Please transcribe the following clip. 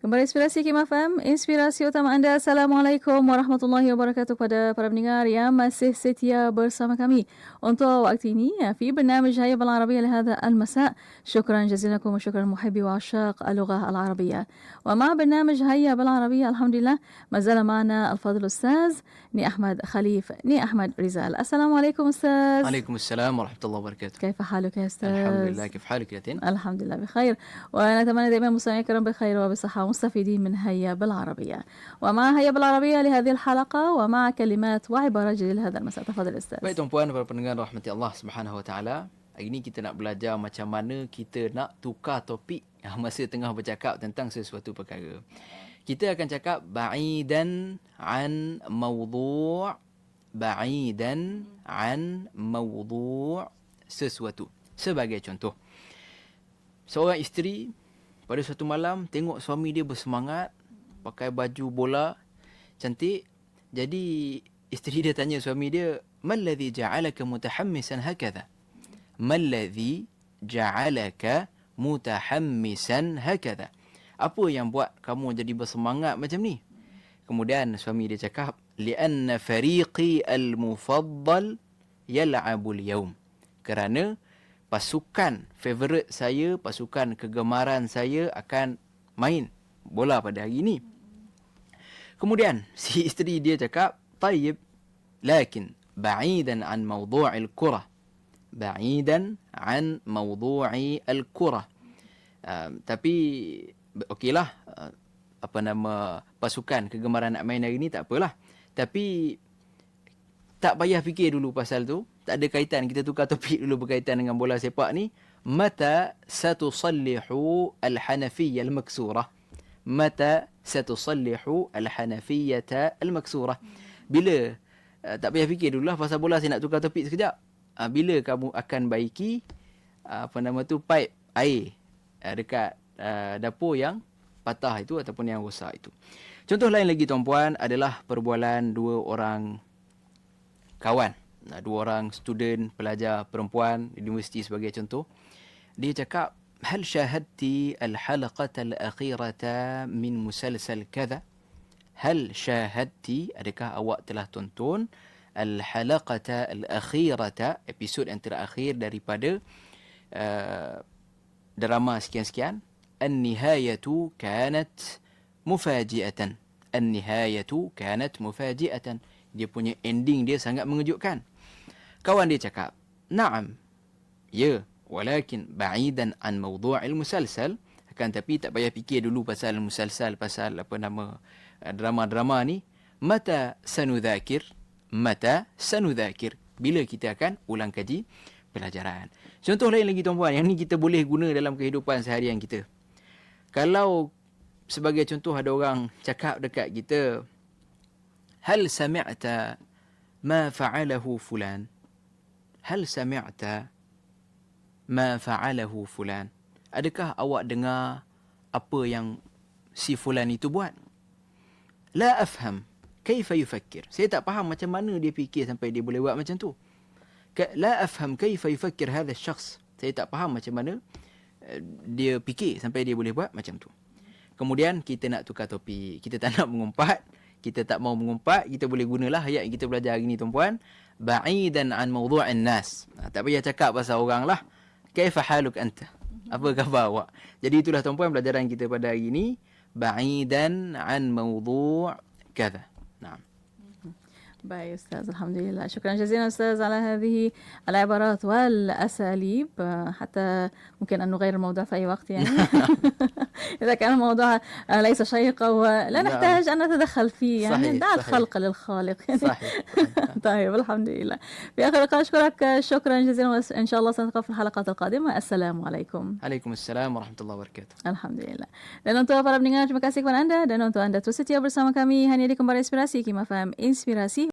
Kembali Inspirasi Kim FM, inspirasi utama anda. Assalamualaikum warahmatullahi wabarakatuh pada para pendengar yang masih setia bersama kami. Untuk waktu ini, في برنامج هيا بالعربية لهذا المساء شكرا جزيلا لكم وشكرا محبي وعشاق اللغة العربية ومع برنامج هيا بالعربية الحمد لله ما زال معنا الفاضل الأستاذ ني أحمد خليف ني أحمد رزال السلام عليكم أستاذ عليكم السلام ورحمة الله وبركاته كيف حالك يا أستاذ؟ الحمد لله كيف حالك يا تين؟ الحمد لله بخير ونتمنى دائما مستمعي الكرام بخير وبصحة مستفيدين من هيا بالعربية ومع هيا بالعربية لهذه الحلقة ومع كلمات وعبارات جديدة لهذا المساء تفضل أستاذ Baik tuan-puan para pendengar rahmati Allah Subhanahu wa taala. Hari ini kita nak belajar macam mana kita nak tukar topik masa tengah bercakap tentang sesuatu perkara. Kita akan cakap ba'idan an mawdu' ba'idan an mawdu' sesuatu. Sebagai contoh. Seorang isteri pada suatu malam tengok suami dia bersemangat pakai baju bola cantik. Jadi isteri dia tanya suami dia, "Ma alladhi ja'alaka mutahammisan hakadha?" "Ma alladhi ja'alaka mutahammisan hakadha?" Apa yang buat kamu jadi bersemangat macam ni? Kemudian suami dia cakap, "Li'anna fariqi al-mufaddal yal'abu al-yawm." Kerana pasukan favourite saya, pasukan kegemaran saya akan main bola pada hari ini. Kemudian si isteri dia cakap, "Tayyib, lakin ba'idan an mawdu'i al-kurah." Ba'idan an mawdu'i al-kurah. Uh, tapi okeylah uh, apa nama pasukan kegemaran nak main hari ni tak apalah. Tapi tak payah fikir dulu pasal tu. Tak ada kaitan. Kita tukar topik dulu berkaitan dengan bola sepak ni. Mata satusallihu al-hanafiyyah al-maksurah. Mata satusallihu al-hanafiyyah al-maksurah. Bila uh, tak payah fikir dulu lah pasal bola saya nak tukar topik sekejap. Uh, bila kamu akan baiki uh, apa nama tu pipe air uh, dekat uh, dapur yang patah itu ataupun yang rosak itu. Contoh lain lagi tuan-puan adalah perbualan dua orang kawan dua orang student pelajar perempuan di universiti sebagai contoh dia cakap hal syahadti al-halaqata al-akhirata min musalsal kadha? Hal syahadti adakah awak telah tonton al-halaqata al-akhirata episod yang terakhir daripada uh, drama sekian-sekian. An-nihayatu kanat mufajiatan. An-nihayatu kanat mufajiatan dia punya ending dia sangat mengejutkan. Kawan dia cakap, "Na'am." Ya, walakin ba'idan an mawdu'il musalsal, akan tapi tak payah fikir dulu pasal musalsal pasal apa nama eh, drama-drama ni. Mata sanudhakir? Mata sanudhakir? Bila kita akan ulang kaji pelajaran. Contoh lain lagi tuan-puan, yang ni kita boleh guna dalam kehidupan seharian kita. Kalau sebagai contoh ada orang cakap dekat kita, هل سمعت ما فعله فلان هل سمعت ما فعله فلان adakah awak dengar apa yang si fulan itu buat la afham kaifa yufakkir saya tak faham macam mana dia fikir sampai dia boleh buat macam tu la afham kaifa yufakkir hadha syakhs saya tak faham macam mana eh, dia fikir sampai dia boleh buat macam tu kemudian kita nak tukar topik kita tak nak mengumpat kita tak mau mengumpat, kita boleh gunalah ayat yang kita belajar hari ni tuan-puan. Ba'idan an mawdu'in nas. Ha, tak payah cakap pasal orang lah. Kaifa haluk anta? Apa khabar awak? Jadi itulah tuan-puan pelajaran kita pada hari ini. Ba'idan an mawdu' kada. Naam. باي أستاذ الحمد لله. شكرا جزيلا أستاذ على هذه العبارات والأساليب. حتى ممكن أن نغير الموضوع في أي وقت يعني. إذا كان الموضوع ليس شيقا ولا نحتاج أن نتدخل فيه يعني. صحيح دع الخلق للخالق. يعني صحيح. طيب الحمد لله. في آخر اللقاء أشكرك. شكرا جزيلا وإن شاء الله سنلقاك في الحلقات القادمة. السلام عليكم. عليكم السلام ورحمة الله وبركاته. الحمد لله. Dan untuk para pendengar terima kasih kepada anda. Dan untuk anda terus setia bersama kami. Hanya di kembali inspirasi Kim FM inspirasi.